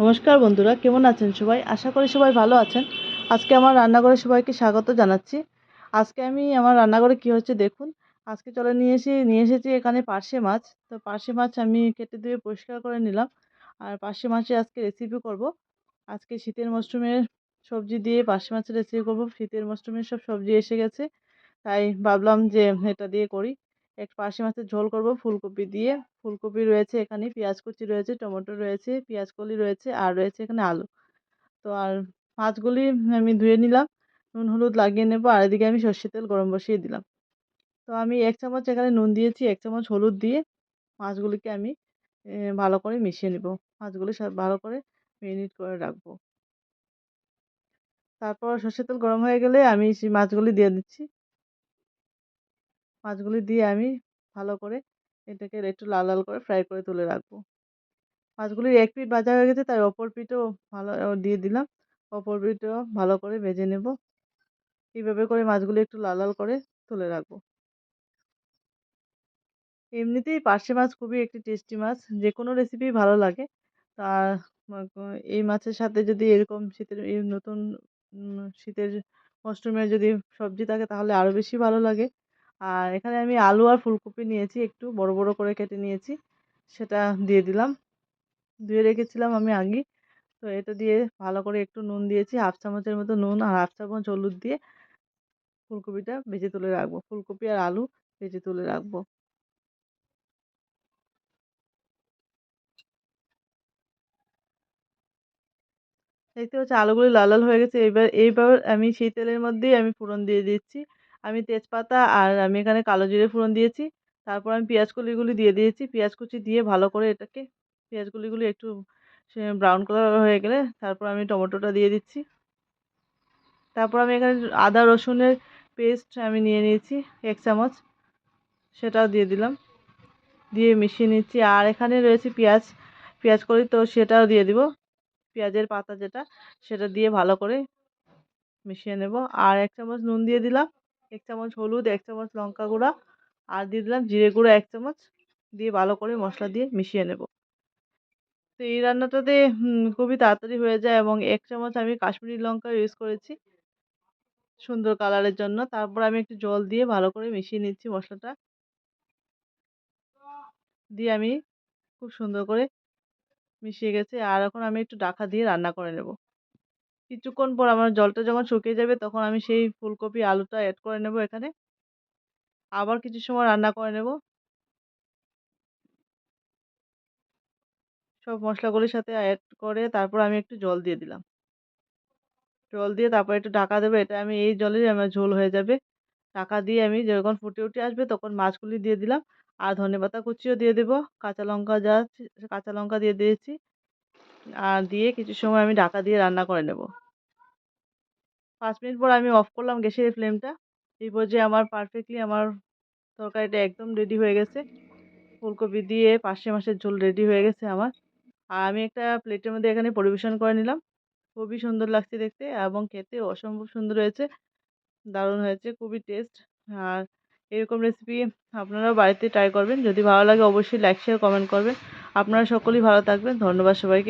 নমস্কার বন্ধুরা, কেমন আছেন সবাই? আশা করি সবাই ভালো আছেন। আজকে আমার রান্নাঘরে সবাইকে স্বাগত জানাচ্ছি। আজকে আমি, আমার রান্নাঘরে কী হচ্ছে দেখুন। আজকে চলে নিয়ে এসে, নিয়ে এসেছি এখানে পার্শে মাছ। তো পার্শে মাছ আমি কেটে ধুয়ে পরিষ্কার করে নিলাম। আর পার্শে মাছের আজকে রেসিপি করব। আজকে শীতের মরশুমের সবজি দিয়ে পার্শে মাছের রেসিপি করব। শীতের মরশুমের সব সবজি এসে গেছে। তাই ভাবলাম যে এটা দিয়ে করি। এক পার্শে মাছের ঝোল করব ফুলকপি দিয়ে। ফুলকপি রয়েছে এখানে, পেঁয়াজ কুচি রয়েছে, টমেটো রয়েছে, পেঁয়াজ কলি রয়েছে, আর রয়েছে এখানে আলু। তো আর মাছগুলি আমি ধুয়ে নিলাম, নুন, হলুদ লাগিয়ে নেব, আর এদিকে আমি সর্ষের তেল গরম বসিয়ে দিলাম। তো আমি এক চামচ এখানে নুন দিয়েছি, এক চামচ হলুদ দিয়ে মাছগুলিকে আমি ভালো করে মিশিয়ে নেব। মাছগুলি সব ভালো করে মেরিনেট করে রাখব। তারপর সর্ষের তেল গরম হয়ে গেলে আমি সেই মাছগুলি দিয়ে দিচ্ছি। মাছগুলি দিয়ে আমি ভালো করে এটাকে একটু লাল লাল করে ফ্রাই করে তুলে রাখব। মাছগুলির এক পিঠ ভাজা হয়ে গেছে, তাই অপর পিঠও ভালো দিয়ে দিলাম। অপর পিঠও ভালো করে ভেজে নেব। এইভাবে করে মাছগুলি একটু লাল লাল করে তুলে রাখব। এমনিতেই পার্শে মাছ খুবই একটি টেস্টি মাছ যে কোনো রেসিপি ভালো লাগে। তা এই মাছের সাথে যদি এরকম শীতের, এই নতুন শীতের মরশুমে যদি সবজি থাকে, তাহলে আরও বেশি ভালো লাগে। আর এখানে আমি আলু আর ফুলকপি নিয়েছি, একটু বড় বড় করে কেটে নিয়েছি। সেটা দিয়ে দিলাম। ধুয়ে রেখেছিলাম আমি আগে। তো এটা দিয়ে ভালো করে একটু নুন দিয়েছি, হাফ চামচের মতো নুন আর হাফ চামচ হলুদ দিয়ে ফুলকপিটা ভেজে তুলে রাখব। ফুলকপি আর আলু ভেজে তুলে রাখব। দেখতে পাচ্ছি আলুগুলি লাল লাল হয়ে গেছে। এবার এইবার আমি সেই তেলের মধ্যেই আমি ফোড়ন দিয়ে দিচ্ছি। আমি তেজপাতা আর আমি এখানে কালো জিরে ফোড়ন দিয়েছি। তারপর আমি পেঁয়াজ কলিগুলি দিয়ে দিয়েছি। পেঁয়াজ কুচি দিয়ে ভালো করে এটাকে পেঁয়াজ কলিগুলি একটু ব্রাউন কালার হয়ে গেলে তারপর আমি টমেটোটা দিয়ে দিচ্ছি। তারপর আমি এখানে আদা, রসুনের পেস্ট আমি নিয়ে নিয়েছি এক চামচ। সেটাও দিয়ে দিলাম। দিয়ে মিশিয়ে নিচ্ছি। আর এখানে রয়েছে পেঁয়াজ পেঁয়াজ কলি তো সেটাও দিয়ে দিব। পেঁয়াজের পাতা যেটা, সেটা দিয়ে ভালো করে মিশিয়ে নেব। আর এক চামচ নুন দিয়ে দিলাম। এক চামচ হলুদ, এক চামচ লঙ্কা গুঁড়া আর দিয়ে দিলাম জিরে গুঁড়ো এক চামচ দিয়ে ভালো করে মশলা দিয়ে মিশিয়ে নেব। তো এই রান্নাটাতে খুবই তাড়াতাড়ি হয়ে যায় এবং এক চামচ আমি কাশ্মীরি লঙ্কা ইউজ করেছি সুন্দর কালারের জন্য। তারপর আমি একটু জল দিয়ে ভালো করে মিশিয়ে নিচ্ছি মশলাটা। দিয়ে আমি খুব সুন্দর করে মিশিয়ে গেছে। আর এখন আমি একটু ডাকা দিয়ে রান্না করে নেব। কিছুক্ষণ পর আমার জলটা যখন শুকিয়ে যাবে তখন আমি সেই ফুলকপি আলুটা অ্যাড করে নেব এখানে। আবার কিছু সময় রান্না করে নেব। সব মশলাগুলির সাথে অ্যাড করে তারপর আমি একটু জল দিয়ে দিলাম। জল দিয়ে তারপর একটু ঢাকা দেবো, এটা আমি এই জলেই আমার ঝোল হয়ে যাবে। ঢাকা দিয়ে আমি যখন ফুটে উঠে আসবে তখন মাছগুলি দিয়ে দিলাম। আর ধনেপাতা কুচিও দিয়ে দেবো, কাঁচা লঙ্কা যা কাঁচা লঙ্কা দিয়ে দিয়েছি। আর দিয়ে কিছু সময় আমি ঢাকা দিয়ে রান্না করে নেব। পাঁচ মিনিট পর আমি অফ করলাম গ্যাসের ফ্লেমটা এই পর্যায়ে আমার পারফেক্টলি আমার তরকারিটা একদম রেডি হয়ে গেছে। ফুলকপি দিয়ে পার্শে মাসের ঝোল রেডি হয়ে গেছে আমার। আর আমি একটা প্লেটের মধ্যে এখানে পরিবেশন করে নিলাম। খুবই সুন্দর লাগছে দেখতে এবং খেতে অসম্ভব সুন্দর হয়েছে। দারুণ হয়েছে, খুবই টেস্ট আর এরকম রেসিপি আপনারাও বাড়িতে ট্রাই করবেন। যদি ভালো লাগে অবশ্যই লাইক শেয়ার কমেন্ট করবেন। আপনারা সকলেই ভালো থাকবেন। ধন্যবাদ সবাইকে।